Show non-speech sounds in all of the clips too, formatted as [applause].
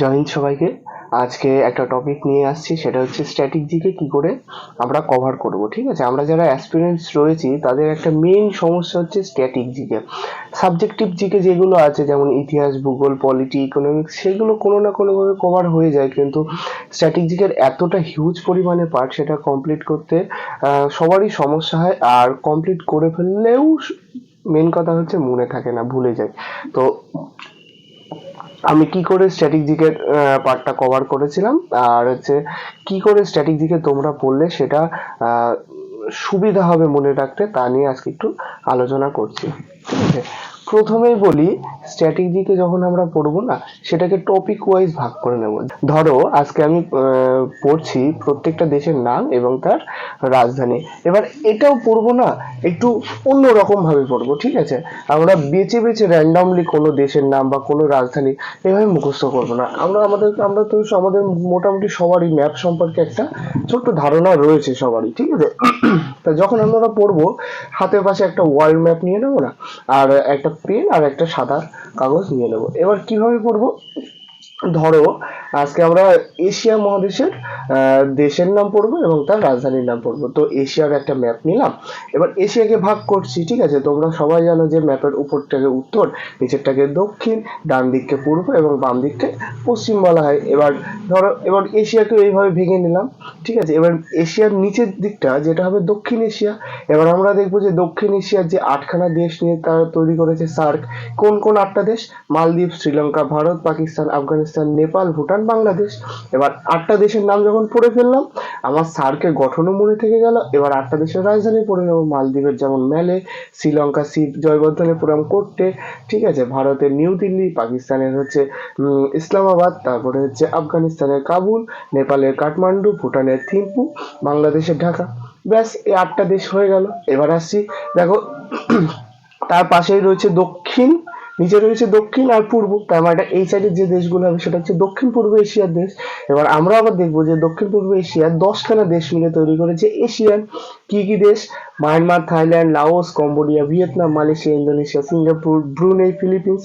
জয় হিন্দ সবাইকে। আজকে একটা টপিক নিয়ে আসছি, সেটা হচ্ছে স্ট্যাটিক জিকে কি করে আমরা কভার করব, ঠিক আছে? আমরা যারা অ্যাসপিরেন্টস রয়েছি, তাদের একটা মেইন সমস্যা হচ্ছে স্ট্যাটিক জিকে সাবজেক্টিভ জিকে যেগুলো আছে, যেমন ইতিহাস, ভূগোল পলিটি ইকোনমিক্স সেগুলো কোনো না কোনোভাবে কভার হয়ে যায়, কিন্তু স্ট্যাটিক জিকের এতটা হিউজ পরিমাণে পার্ট সেটা কমপ্লিট করতে সবারই সমস্যা হয়, আর কমপ্লিট করে ফেললেও মেন কথা হচ্ছে মনে থাকে না, ভুলে যায়। তো আমি কি করে স্ট্যাটিক দিকের পার্টটা কভার করেছিলাম, আর হচ্ছে কি করে স্ট্যাটিক দিকে তোমরা পড়লে সেটা সুবিধা হবে মনে রাখতে, তা নিয়ে আজকে একটু আলোচনা করছি। ঠিক আছে? প্রথমেই বলি স্ট্যাটিক দিকে যখন আমরা পড়ব না, সেটাকে টপিক ওয়াইজ ভাগ করে নেব। ধরো, আজকে আমি পড়ছি প্রত্যেকটা দেশের নাম এবং তার রাজধানী। এবার এটাও পড়ব না, একটু অন্য ভাবে পড়ব, ঠিক আছে? আমরা বেছে বেছে র্যান্ডমলি কোনো দেশের নাম বা কোনো রাজধানী এভাবে মুখস্থ করব না। আমরা আমাদের, আমরা তো আমাদের মোটামুটি সবারই ম্যাপ সম্পর্কে একটা ছোট্ট ধারণা রয়েছে সবারই, ঠিক আছে? [clears throat] তা যখন আমরা পড়ব, হাতের পাশে একটা ওয়ার্ল্ড ম্যাপ নিয়ে নেব না? আর একটা পেন আর একটা সাদা কাগজ নিয়ে নেব। এবার কীভাবে পড়ব ধরো আজকে আমরা এশিয়া মহাদেশের দেশের নাম পড়ব এবং তার রাজধানীর নাম পড়ব। তো এশিয়ার একটা ম্যাপ নিলাম। এবার এশিয়াকে ভাগ করছি, ঠিক আছে? তোমরা সবাই জানো যে ম্যাপের উপরটাকে উত্তর, নিচেরটাকে দক্ষিণ, ডান দিককে পূর্ব এবং বাম দিককে পশ্চিম বলা হয়। এবার ধরো, এবার এশিয়াকে এইভাবে ভেঙে নিলাম, ঠিক আছে? এবার এশিয়ার নিচের দিকটা, যেটা হবে দক্ষিণ এশিয়া, এবার আমরা দেখব যে দক্ষিণ এশিয়ার যে আটখানা দেশ নিয়ে তারা তৈরি করেছে সার্ক, কোন কোন আটটা দেশ? মালদ্বীপ, শ্রীলঙ্কা, ভারত, পাকিস্তান, আফগানিস্তান, নেপাল, ভুটান বাংলাদেশ। এবার আটটা দেশের নাম যখন পড়ে ফেললাম, আমার সার্কের গঠনও মনে থেকে গেল। এবার আটটা দেশের রাজধানী পড়ে নেব, মালদ্বীপের যেমন ম্যালে শ্রীলঙ্কা শিব জয়বর্ধনেপুরম কোট্টে ঠিক আছে, ভারতের নিউ দিল্লি, পাকিস্তানের হচ্ছে ইসলামাবাদ, তারপরে হচ্ছে আফগানিস্তানের কাবুল, নেপালের কাঠমান্ডু, ভুটানের থিম্পু, বাংলাদেশের ঢাকা। ব্যাস, এই আটটা দেশ হয়ে গেল। এবার আসছি, দেখো, তার পাশেই রয়েছে দক্ষিণ নিচে রয়েছে দক্ষিণ আর পূর্ব। তার মানে এই সাইডের যে দেশগুলো হবে সেটা হচ্ছে দক্ষিণ পূর্ব এশিয়ার দেশ। এবার আমরা আবার দেখব যে দক্ষিণ পূর্ব এশিয়ার দশখানা দেশ মিলে তৈরি করেছে এশিয়ান। কি কি দেশ? Myanmar, Thailand, Laos, Cambodia, Vietnam, Malaysia, Indonesia, Singapore, Brunei, Philippines.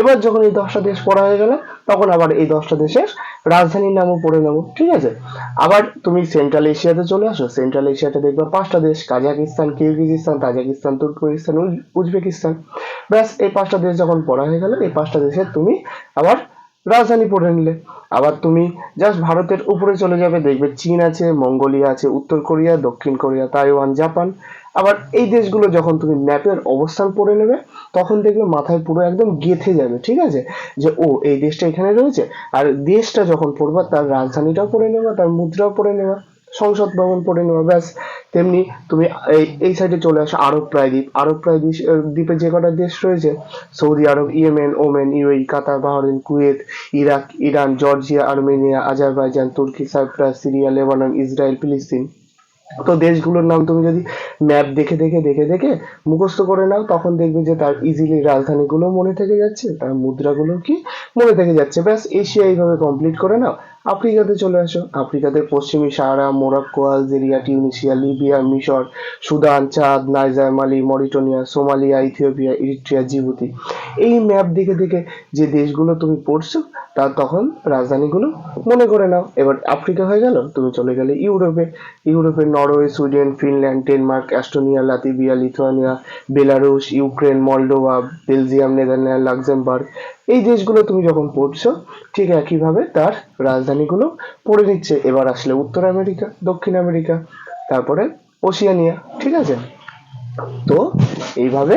এবার যখন এই দশটা দেশ পড়া হয়ে গেল, তখন আবার এই দশটা দেশের রাজধানীর নামও পড়ে নেব, ঠিক আছে? আবার তুমি সেন্ট্রাল এশিয়াতে চলে আসো সেন্ট্রাল এশিয়াতে দেখবে পাঁচটা দেশ Kazakhstan Kyrgyzstan Tajikistan Turkmenistan Uzbekistan ব্যাস, এই পাঁচটা দেশ যখন পড়া হয়ে গেল, এই পাঁচটা দেশের তুমি আবার রাজধানী পড়ে নিলে। আবার তুমি জাস্ট ভারতের উপরে চলে যাবে, দেখবে চীন আছে, মঙ্গোলিয়া আছে, উত্তর কোরিয়া, দক্ষিণ কোরিয়া, তাইওয়ান, জাপান। আবার এই দেশগুলো যখন তুমি ম্যাপের অবস্থান পড়ে নেবে, তখন দেখবে মাথায় পুরো একদম গেঁথে যাবে, ঠিক আছে? যে, ও, এই দেশটা এখানে রয়েছে, আর দেশটা যখন পড়বা, তার রাজধানীটাও পড়ে নেওয়া তার মুদ্রাও পড়ে নেবা। সংসদ ভবন পড়ে নেওয়া। ব্যাস তেমনি তুমি এই এই সাইডে চলে আসো আরব প্রায় দ্বীপ আরব প্রায়দ্বীপ আহ, দ্বীপে যে কটা দেশ রয়েছে Saudi Arab Yemen Oman UAE Qatar Bahrain Kuwait Iraq Iran Georgia Armenia Azerbaijan Turkey Cyprus Syria Lebanon Israel ফিলিস্তিন। তো দেশগুলোর নাম তুমি যদি ম্যাপ দেখে দেখে দেখে দেখে মুখস্থ করে নাও তখন দেখবে যে তার ইজিলি রাজধানীগুলো মনে থেকে যাচ্ছে তার মুদ্রাগুলো কি মনে থেকে যাচ্ছে। ব্যাস এশিয়া এইভাবে কমপ্লিট করে নাও। আফ্রিকাতে চলে আসো। আফ্রিকাতে পশ্চিমী Sahara Morocco Algeria Tunisia Libya, মিশর, Sudan, Chad, Niger, Mali, Mauritania, Somalia, Ethiopia, Eritrea, Djibouti. এই ম্যাপ দেখে দেখে যে দেশগুলো তুমি পড়ছো, তা তখন রাজধানীগুলো মনে করে নাও। এবার আফ্রিকা হয়ে গেল, তুমি চলে গেলে ইউরোপে। ইউরোপের Norway, Sweden, Finland, Denmark, Estonia, Latvia, Lithuania, Belarus, Ukraine, Moldova, Belgium, Netherland, Luxembourg এই দেশগুলো তুমি যখন পড়ছো, ঠিক একইভাবে তার রাজধানীগুলো পড়ে নিচ্ছে। এবার আসলে উত্তর আমেরিকা, দক্ষিণ আমেরিকা, তারপরে ওশিয়ানিয়া, ঠিক আছে? তো এইভাবে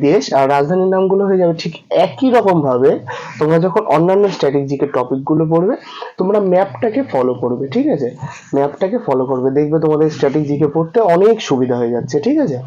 দেশ আর রাজধানীর নামগুলো হয়ে যাবে ঠিক একই রকম ভাবে তোমরা যখন অন্যান্য স্ট্র্যাটেজিকের টপিকগুলো পড়বে, তোমরা ম্যাপটাকে ফলো করবে, ঠিক আছে? ম্যাপটাকে ফলো করবে। দেখবে তোমাদের স্ট্র্যাটেজিকে পড়তে অনেক সুবিধা হয়ে যাচ্ছে, ঠিক আছে?